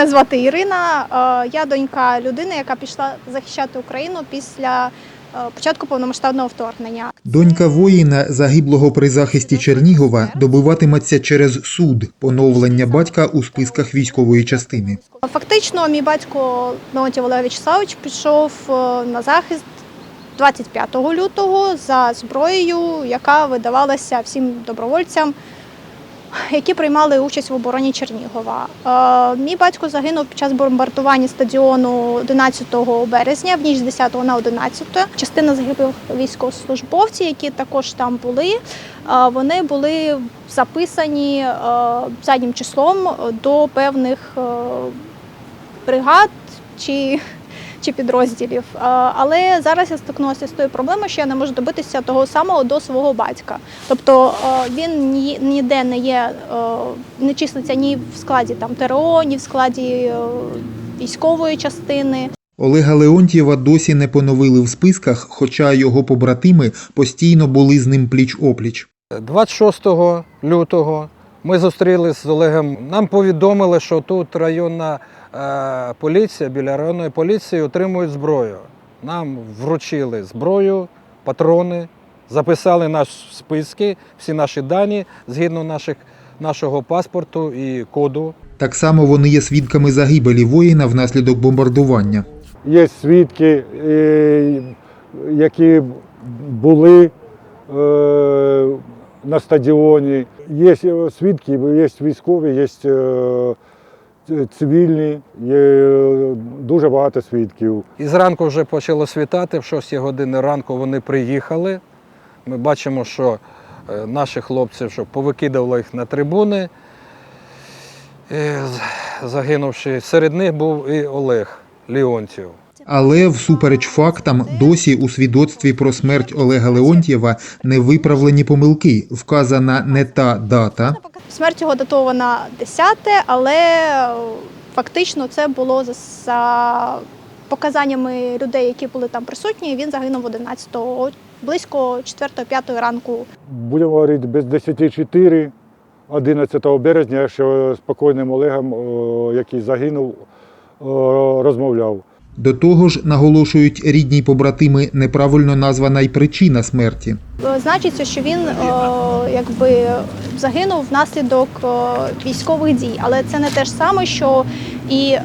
Мене звати Ірина. Е, Я донька людини, яка пішла захищати Україну після е, початку повномасштабного вторгнення. Донька воїна, загиблого при захисті Чернігова, добиватиметься через суд поновлення батька у списках військової частини. Фактично, мій батько Леонтій Олег Вячеславович пішов е, на захист 25 лютого за зброєю, яка видавалася всім добровольцям, які приймали участь в обороні Чернігова. Е, Мій батько загинув під час бомбардування стадіону 11 березня, в ніч з 10 на 11. Частина загиблих військовослужбовців, які також там були, е, вони були записані е, заднім числом до певних бригад чи, чи підрозділів. Але зараз я стикнулася з тою проблемою, що я не можу добитися того самого до свого батька. Тобто він ні- ніде не є, не числиться ні в складі там ТРО, ні в складі е, військової частини. Олега Леонтьєва досі не поновили в списках, хоча його побратими постійно були з ним пліч-опліч. 26 лютого ми зустрілися з Олегом. Нам повідомили, що тут районна е, поліція, біля районної поліції отримують зброю. Нам вручили зброю, патрони, записали наші списки, всі наші дані згідно наших, нашого паспорту і коду. Так само вони є свідками загибелі воїна внаслідок бомбардування. Є свідки, е, які були е, на стадіоні. Є е, свідки, є військові, є е, цивільні, є дуже багато свідків. І зранку вже почало світати, в 6 години ранку вони приїхали. Ми бачимо, що е, наші хлопці що повикидували їх на трибуни, е, загинувши. Серед них був і Олег Леонтів. Але всупереч фактам, досі у свідоцтві про смерть Олега Леонтьєва не виправлені помилки. Вказана не та дата, Смерть його датована 10, але е, фактично це було за, за показаннями людей, які були там присутні. Він загинув 11-го, близько 4-5 ранку Будемо говорити, без 10.4, 11 березня, я ще з покойним Олегом, який загинув, розмовляв. До того ж, наголошують рідні побратими, неправильно названа й причина смерті. Е, Значиться, що він е, якби загинув внаслідок е, військових дій, але це не те ж саме, що і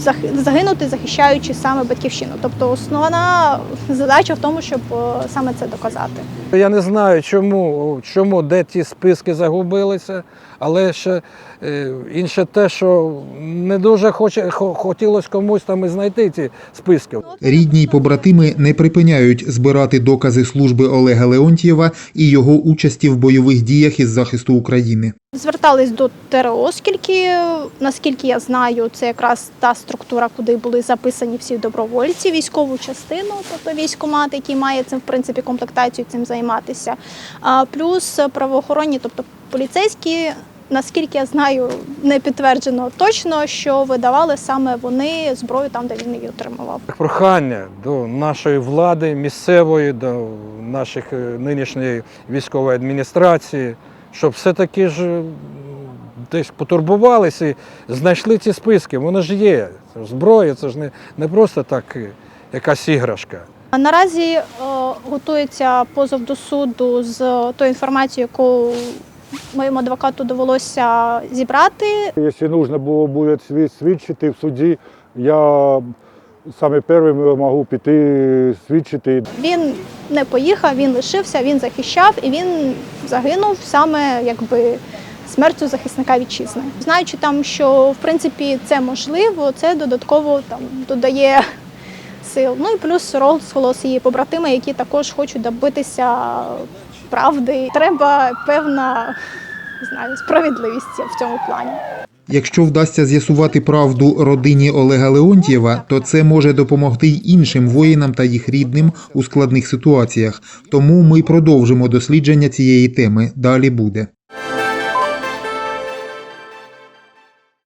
зах- загинути, захищаючи саме батьківщину. Тобто основна задача в тому, щоб е, саме це доказати. Я не знаю, чому, чому де ті списки загубилися, але ще е, інше те, що не дуже хоче, хотілося комусь там і знайти ці списки. Рідні й побратими не припиняють збирати докази служби Олега Леонтьєва і його участі в бойових діях із захисту України. Звертались до ТРО, оскільки, наскільки я знаю, це якраз та структура, куди були записані всі добровольці, військову частину, тобто військкомат, який має цим в принципі комплектацію цим займатися. А плюс правоохоронні, тобто поліцейські. Наскільки я знаю, не підтверджено точно, що видавали саме вони зброю там, де він її отримував. Прохання до нашої влади місцевої, до наших е, нинішньої військової адміністрації, щоб все-таки ж десь потурбувалися і знайшли ці списки. Вони ж є. Зброя, це ж не, не просто так е, якась іграшка. А Наразі е, готується позов до суду з тою інформацією, яку моєму адвокату довелося зібрати. Якщо потрібно було буде свідчити в суді, я саме першим можу піти свідчити. Він не поїхав, він лишився, він захищав і він загинув саме якби смертю захисника вітчизни. Знаючи там, що в принципі це можливо, це додатково там додає сил. Ну і плюс розголос її побратими, які також хочуть добитися правди. Треба певна не знаю, справедливість в цьому плані. Якщо вдасться з'ясувати правду родині Олега Леонтьєва, то це може допомогти й іншим воїнам та їх рідним у складних ситуаціях. Тому ми продовжимо дослідження цієї теми. Далі буде.